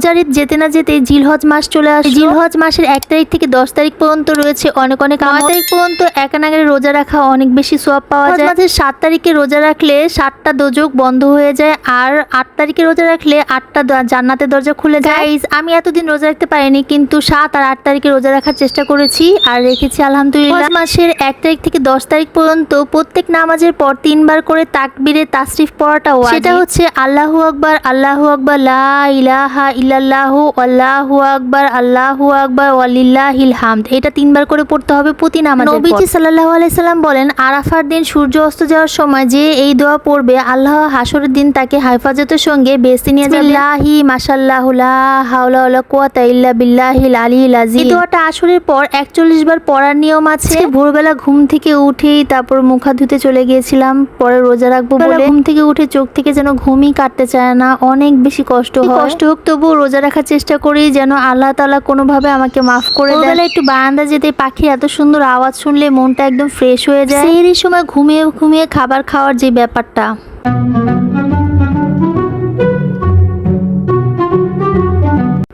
রোজার ঈদ যেতে না যেতে জিলহজ মাস চলে আসে জিলহজ মাসের এক তারিখ থেকে দশ তারিখ পর্যন্ত রয়েছে অনেক অনেক নয় তারিখ পর্যন্ত একানাগারে রোজা রাখা অনেক বেশি সোয়াব পাওয়া যায়। মাসের সাত তারিখে রোজা রাখলে সাতটা দোজক বন্ধ হয়ে যায় আর আট তারিখে রোজা রাখলে আটটা জান্নাতের দরজা খুলে যায়। আমি এতদিন রোজা রাখতে পারিনি কিন্তু সাত আর আট তারিখে রোজা রাখার চেষ্টা করেছি আর রেখেছি আলহামদুলিল্লাহ। মাসের এক তারিখ থেকে দশ তারিখ পর্যন্ত প্রত্যেক নামাজের পর তিনবার করে তাকবীরে তাসরিফ পড়াটা সেটা হচ্ছে আল্লাহু আকবার আল্লাহু আকবার লা ইলাহা ইল্লাল্লাহু আল্লাহু আকবার আল্লাহু আকবার ওয়ালিল্লাহিল হামদ। এটা তিনবার করে পড়তে হবে প্রতি নামাজের পর। নবীজি সাল্লাল্লাহু আলাইহি সাল্লাম বলেন আরাফার দিন সূর্য অস্ত যাওয়ার সময় যে এই দোয়া পড়বে আল্লাহ হাসরের দিন তাকে হেফাজতের সঙ্গে বেস্তি নিয়ে যাবে। লাহি মাশাআল্লাহু লা হাওলা ওয়ালা কুওয়াতা ইল্লা বিল্লাহিল আলিয়্যিল আযীম। এই দোয়াটা আসরের পর 41 বার পড়ার নিয়ম আছে। ভোরবেলা ঘুম থেকে উঠেই তারপর মুখ ধুতে চলে গিয়েছিলাম পরে রোজা রাখব বলে। ঘুম থেকে উঠে চোখ থেকে যেন ঘুমই কাটতে চায় না অনেক বেশি কষ্ট হয়। কষ্ট হোক তবুও রোজা রাখার চেষ্টা করি যেন আল্লাহ তাআলা কোনোভাবে আমাকে মাফ করে দেয়। একটু বারান্দা যেতে পাখির এত সুন্দর আওয়াজ শুনলে মনটা একদম ফ্রেশ হয়ে যায়। সেই সময় ঘুমিয়ে ঘুমিয়ে খাবার খাওয়ার যে ব্যাপারটা।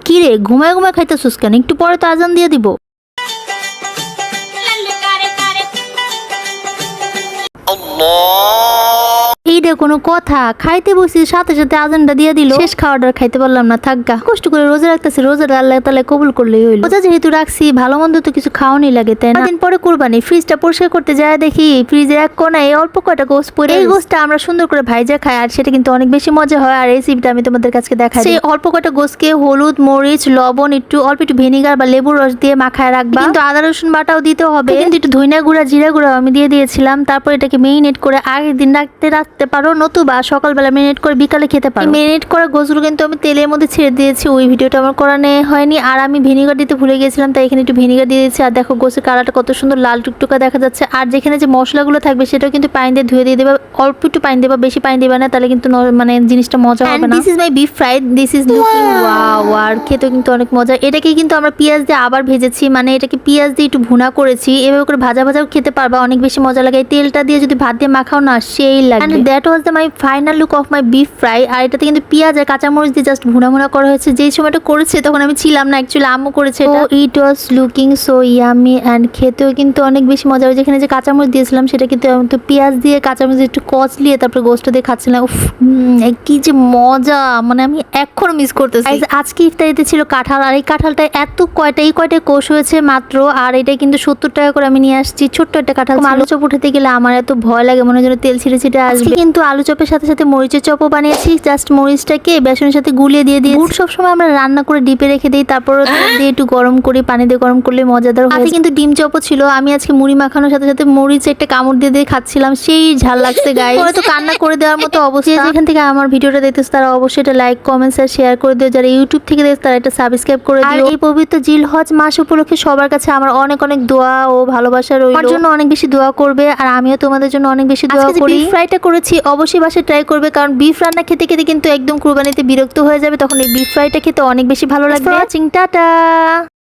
কি রে ঘুমায় ঘুমায় খাইতেছিস কেন? একটু পরে তো আজান দিয়ে দিব। কারে কোনো কথা খাইতে বসি সাথে সাথে আজানটা দিয়ে দিল। শেষ খাওয়াটা খাইতে পারলাম না থাকগা কষ্ট করে রোজা রাখতেছি রোজাটা আল্লাহ তালা কবুল করলেই হইল। রোজা যেহেতু রাখছি ভালো মন্দ তো কিছু খাওয়ানি লাগে তাই না? দিন পরে কুরবানি ফ্রিজটা পরিষ্কার করতে যায় দেখি ফ্রিজের এক কোনায় অল্প কয়টা গোস পরে এই গোসটা আমরা সুন্দর করে ভাইজা খাই আর সেটা কিন্তু অনেক বেশি মজা হয় আর রেসিপিটা আমি তোমাদের কাছে দেখাই সেই অল্প কয়টা গোসকে হলুদ মরিচ লবণ একটু অল্প একটু ভিনিগার বা লেবুর রস দিয়ে মাখায় রাখবা। কিন্তু আদা রসুন বাটাও দিতে হবে। কিন্তু একটু ধইনা গুঁড়া জিরা গুঁড়া আমি দিয়ে দিয়েছিলাম। তারপর এটাকে মেরিনেট করে আগের দিন রাখতে রাখতে পারো নতুবা সকালবেলা মেরিনেট করে বিকালে খেতে পারো। মেরিনেট করা গোসগুলো কিন্তু আমি তেলের মধ্যে ছেড়ে দিয়েছি ওই ভিডিওটা আমার করা নেই হয়নি। আর আমি ভিনিগার দিতে ভুলে গেছিলাম তাই এখানে একটু ভিনিগার দিয়ে দিয়েছি। আর দেখো গোসের কালারটা কত সুন্দর লাল টুকটুকা দেখা যাচ্ছে। আর যেখানে যে মশলাগুলো থাকবে সেটাও কিন্তু পানি দিয়ে ধুয়ে দিয়ে দেবে। অল্প একটু পানি দেবা বেশি পানি দেবে না তাহলে কিন্তু মানে জিনিসটা মজা হবে না। This is my beef fried this is looking wow আর খেতেও কিন্তু অনেক মজা। এটাকে কিন্তু আমরা পেঁয়াজ দিয়ে আবার ভেজেছি মানে এটাকে পেঁয়াজ দিয়ে একটু ভুনা করেছি। এভাবে করে ভাজা ভাজাও খেতে পারবা অনেক বেশি মজা লাগে। তেলটা দিয়ে যদি ভাত দিয়ে মাখাও না সেই লাগে that was the my final look of my beef fry আর এটাতে কিন্তু পেঁয়াজ আর কাঁচামরিচ দিয়ে জাস্ট ভুনা ভুনা করা হয়েছে। যেই সময়টা করেছে তখন আমি ছিলাম না অ্যাকচুয়ালি আম্মু করেছে এটা। It was looking so yummy and খেতেও কিন্তু অনেক বেশি মজা হয় যেখানে যে কাঁচামরিচ দিয়েছিলাম সেটা কিন্তু আমি তো পেঁয়াজ দিয়ে কাঁচামরিচ একটু কচলিয়ে তারপরে গোস্ত দিয়ে খাচ্ছিলাম। উফ কি যে মজা! মানে আমি এখনও মিস করতেছি। আজকে ইফতারিতে ছিল কাঁঠাল আর এই কাঁঠালটা এত কয়টা এই কয়টা কোষ হয়েছে মাত্র আর এটা কিন্তু সত্তর টাকা করে আমি নিয়ে আসছি। ছোট্ট একটা কাঁঠাল। আলু চপ উঠাতে গেলে আমার এত ভয় লাগে মনে হয় যেন তেল ছিটে ছিটে আসবে। কিন্তু আলু চপের সাথে সাথে মরিচের চপও বানিয়েছি। জাস্ট মরিচটাকে বেসনের সাথে গুলিয়ে দিয়ে দিই বুট সবসময় আমরা রান্না করে ডিপে রেখে দিই তারপর দিয়ে একটু গরম করি পানি দিয়ে গরম করলে মজাদার হয় কিন্তু ডিম চপও ছিল। আমি আজকে মুড়ি মাখানোর সাথে সাথে মরিচে একটা কামড় দিয়ে দিয়ে খাচ্ছিলাম। সেই ঝাল লাগছে গায়ে পরে তো কান্না করে দেওয়ার মতো অবস্থা। যেখান থেকে আমার ভিডিওটা দেখতেছে তারা অবশ্যই এটা লাইক কমেন্টস আর শেয়ার করে দিও। যারা ইউটিউব থেকে দেখছে তারা এটা সাবস্ক্রাইব করে দিও। এই পবিত্র জিল হজ মাস উপলক্ষে সবার কাছে আমার অনেক অনেক দোয়া ও ভালোবাসা রইল। আমার জন্য অনেক বেশি দোয়া করবে আর আমিও তোমাদের জন্য অনেক বেশি দোয়া করি। ফ্রাইটা করেছি অবশ্যই বাসায় ট্রাই করবে কারণ বিফ রান্না খেতে খেতে কিন্তু একদম কুরবানিতে বিরক্ত হয়ে যাবে তখন এই বিফ ফ্রাইটা খেতে অনেক বেশি ভালো লাগবে। টাটা!